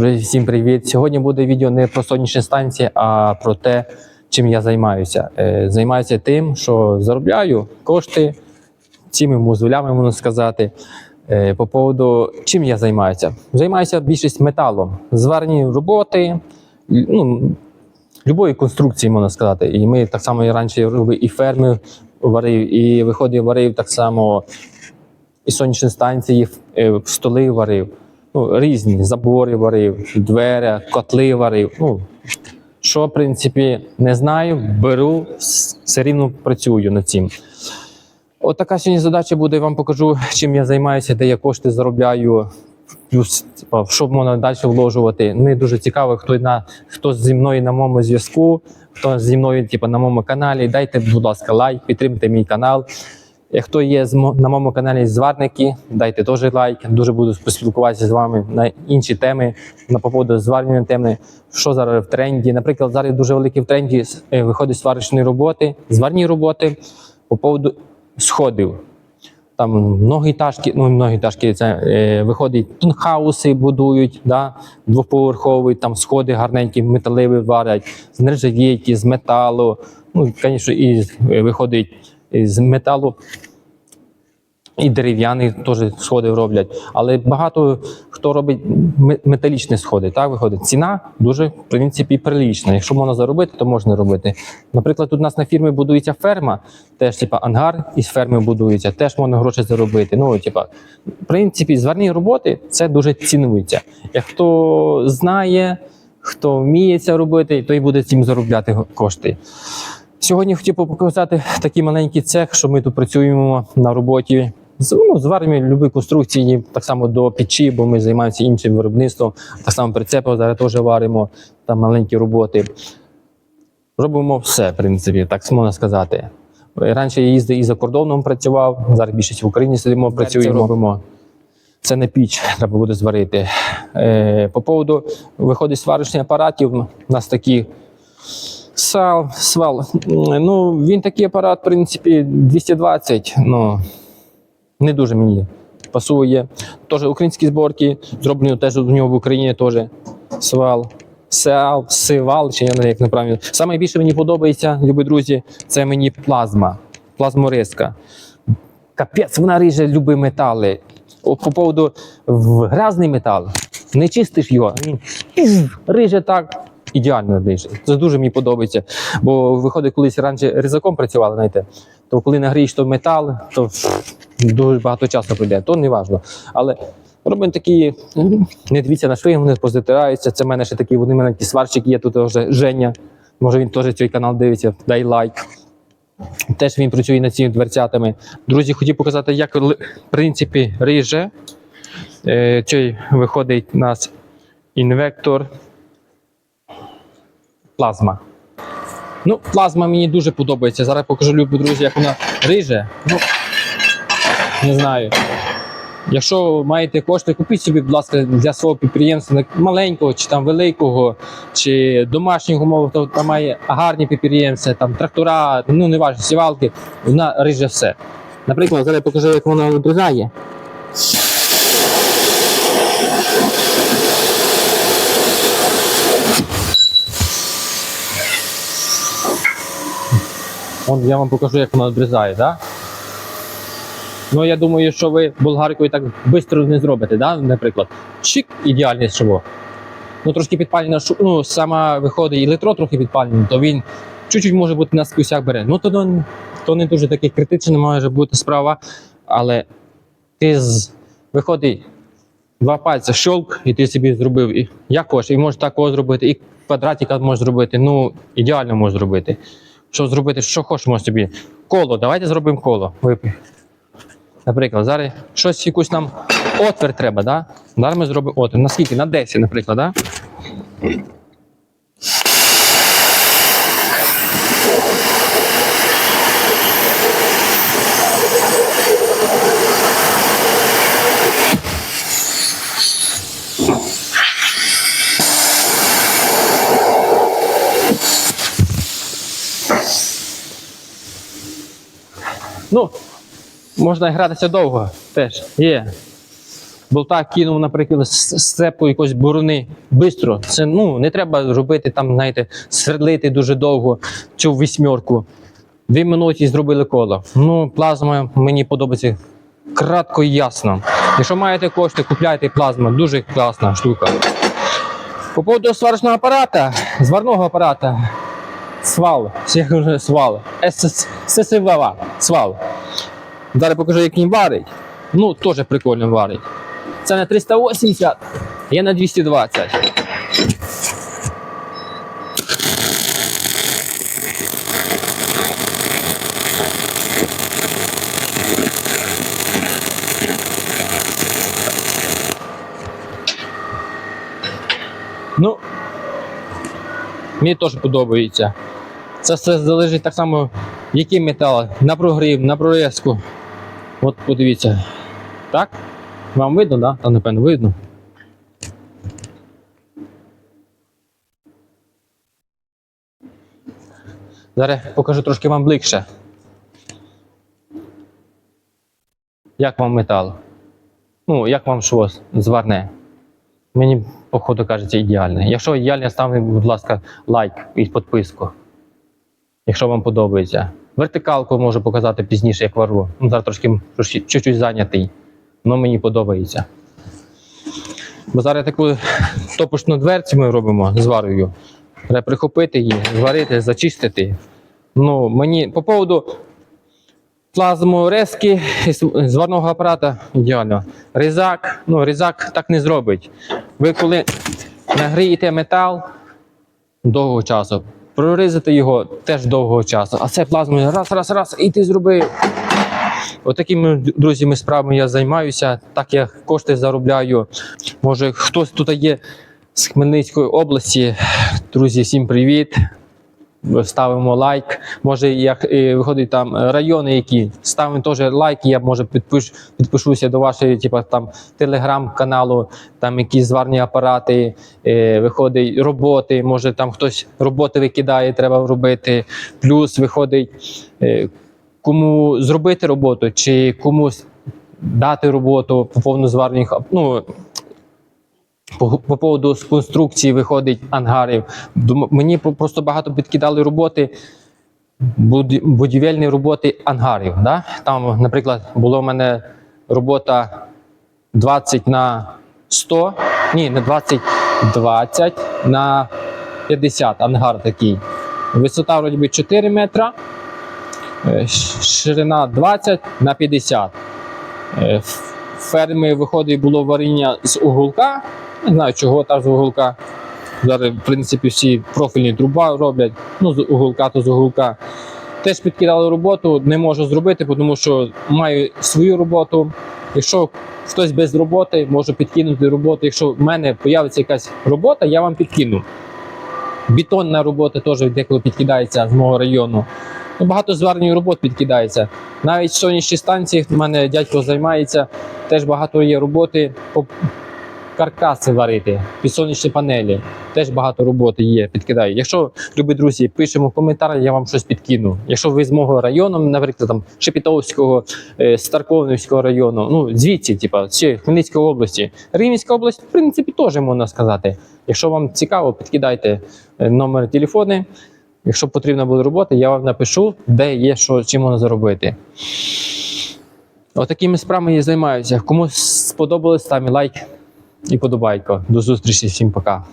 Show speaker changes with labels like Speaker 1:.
Speaker 1: Всім привіт! Сьогодні буде відео не про сонячні станції, а про те, чим я займаюся. Е, Займаюся тим, що заробляю кошти цими мозолями, можна сказати. Е, По поводу чим я займаюся? Займаюся більшість металом, зварні роботи, ну, любої конструкції, можна сказати. І ми так само і раніше робили і ферми варив, і виходив, варив так само і сонячні станції, е, столи варив. Ну, різні забори варив, двері, котли варив. Ну, що, в принципі, не знаю, беру, все рівно працюю над цим. От така сьогодні задача буде, я вам покажу, чим я займаюся, де я кошти заробляю, плюс що можна далі вложувати. Мені дуже цікаво, хто на хто зі мною на моєму зв'язку, хто зі мною типа, на моєму каналі. Дайте, будь ласка, лайк, підтримайте мій канал. Хто є на моєму каналі зварники, дайте теж лайк. Дуже буду поспілкуватися з вами на інші теми, на поводу зварювальної теми, що зараз в тренді. Наприклад, зараз дуже великий в тренді е, виходить сварочні роботи, зварні роботи по поводу сходів. Там многоетажки, ну многоетажки, це е, виходить тунхауси будують, да, двоповерхові, там сходи гарненькі, металеві варять, з нержавійки, з металу. Ну, звісно, і е, виходить з металу. І дерев'яні теж сходи роблять. Але багато хто робить металічні сходи. Так виходить. Ціна дуже, в принципі, прилічна. Якщо можна заробити, то можна робити. Наприклад, тут у нас на фірмі будується ферма, теж типа ангар із ферми будується, теж можна гроші заробити. Ну, типа, в принципі, зварні роботи це дуже цінується. Як хто знає, хто вміє це робити, той буде цим заробляти кошти. Сьогодні хотів би показати такий маленький цех, що ми тут працюємо на роботі. З- Ну, зваримо любі конструкції, так само до печі, бо ми займаємося іншим виробництвом. Так само прицепи зараз теж варимо, там маленькі роботи. Робимо все, в принципі, так можна сказати. Раніше я їздив і за кордоном працював, зараз більшість в Україні сидимо, працюємо, робимо. Це не піч, треба буде зварити. Е, по поводу виходить сварочних апаратів, у нас такі Сал, свал. Ну, він такий апарат, в принципі, 220. Ну, не дуже мені пасує. Теж українські зборки, зроблені теж у нього в Україні теж свал. Сеал, сивал, чи я не як неправильно. Саме більше мені подобається, любі друзі, це мені плазма, плазмориска. Капець, вона ріже любі метали. По поводу в грязний метал, не чистиш його, він риже так. Ідеально ріже. Це дуже мені подобається. Бо виходить, колись раніше ризаком працювали, знаєте, то коли нагрієш то метал, то дуже багато часу пройде, то не важливо. Але робимо такі, не дивіться на шви, вони позатираються. Це в мене ще такий, вони в мене ті сварщик є, тут вже Женя. Може він теж цей канал дивиться, дай лайк. Теж він працює над цими дверцятами. Друзі, хотів показати, як в принципі риже. Е, цей виходить у нас інвектор. Плазма. Ну, плазма мені дуже подобається. Зараз покажу, любі друзі, як вона риже. Ну, не знаю. Якщо маєте кошти, купіть собі, будь ласка, для свого підприємства маленького чи там великого, чи домашніх умов, то там має гарні підприємства, там трактора, ну не важливо, сівалки, вона риже все. Наприклад, зараз я покажу, як вона обрізає. От я вам покажу, як вона обрізає? Да? Ну, я думаю, що ви болгаркою так швидко не зробите, да? наприклад. Чик, ідеальне шово. Ну, трошки підпалена, ну, сама виходить і литро трохи підпалений, то він чуть-чуть може бути на скусях бере. Ну, то, то, не дуже таке критичне може бути справа, але ти з виходить два пальці щолк, і ти собі зробив і як і можеш такого зробити, і квадратика можеш зробити. Ну, ідеально можеш зробити. Що зробити, що хочемо собі. Коло, давайте зробимо коло. Випий. Наприклад, зараз щось якусь нам отвір треба, да? Зараз ми зробимо отвір. Наскільки? На 10, наприклад, да? Ну, можна гратися довго теж. Є. болта кинув, наприклад, з цепу якоїсь борони. Бистро. Це ну не треба робити там, знаєте, свердлити дуже довго цю вісьмерку. Дві минуті зробили коло. Ну, плазма мені подобається кратко і ясно. Якщо маєте кошти, купляйте плазму. Дуже класна штука. По поводу сварочного апарата, зварного апарата, свал, ще кажу, свал, СС- ССВВ, свал. Зараз покажу, як він варить. Ну, теж прикольно варить. Це на 380, я на 220. Ну, мені теж подобається. Це все залежить так само, який метал, на прогрів, на прорізку. От подивіться. Так? Вам видно, да? Та напевно видно. Зараз покажу трошки вам ближче. Як вам метал? Ну, як вам шво зварне? Мені, походу, кажеться, ідеальне. Якщо ідеальне, ставте, будь ласка, лайк і підписку. Якщо вам подобається. Вертикалку можу показати пізніше, як вару. Ну, зараз трошки чуть-чуть зайнятий. але мені подобається. Бо зараз таку топочну дверцю ми робимо з варою. Треба прихопити її, зварити, зачистити. Ну, мені по поводу плазму резки зварного апарата ідеально. Різак, ну, різак так не зробить. Ви коли нагрієте метал довго часу, прорізати його теж довго часу. А це плазмою раз, раз, раз, і ти зробив. Отакими друзями справами я займаюся, так я кошти заробляю. Може, хтось тут є з Хмельницької області. Друзі, всім привіт. Ставимо лайк. Може, як е, виходить там е, райони, які ставимо теж лайк, я може підпиш, підпишуся до вашої, типу, там телеграм-каналу, там якісь зварні апарати, е, виходить роботи. Може там хтось роботи викидає, треба робити. Плюс виходить, е, кому зробити роботу, чи комусь дати роботу по повну зварних, ну, по, по поводу з конструкції виходить ангарів. Мені просто багато підкидали роботи, будівельні роботи ангарів. Да? Там, наприклад, була в мене робота 20 на 100, ні, не 20, 20 на 50 ангар такий. Висота вроді би 4 метра, е, ширина 20 на 50. Ферми виходить було варіння з уголка. Не знаю, чого так з уголка. Зараз, в принципі, всі профільні труба роблять. Ну, з уголка то з уголка. Теж підкидали роботу, не можу зробити, тому що маю свою роботу. Якщо хтось без роботи, можу підкинути роботу. Якщо в мене з'явиться якась робота, я вам підкину. Бетонна робота теж деколи підкидається з мого району. Ну, багато зварних робот підкидається. Навіть сонячні станції, в мене дядько займається, теж багато є роботи по каркаси варити, під сонячні панелі. Теж багато роботи є, підкидаю. Якщо, любі друзі, пишемо в коментарі, я вам щось підкину. Якщо ви з мого району, наприклад, там Шепетовського, е, Старковницького району, ну звідси, типа, ще Хмельницької області. Рівненська область, в принципі, теж можна сказати. Якщо вам цікаво, підкидайте е, номер телефону. Якщо потрібна буде робота, я вам напишу, де є що, чим можна заробити. Отакими справами я займаюся. Кому сподобалось, ставте лайк і подобайко. До зустрічі, всім пока.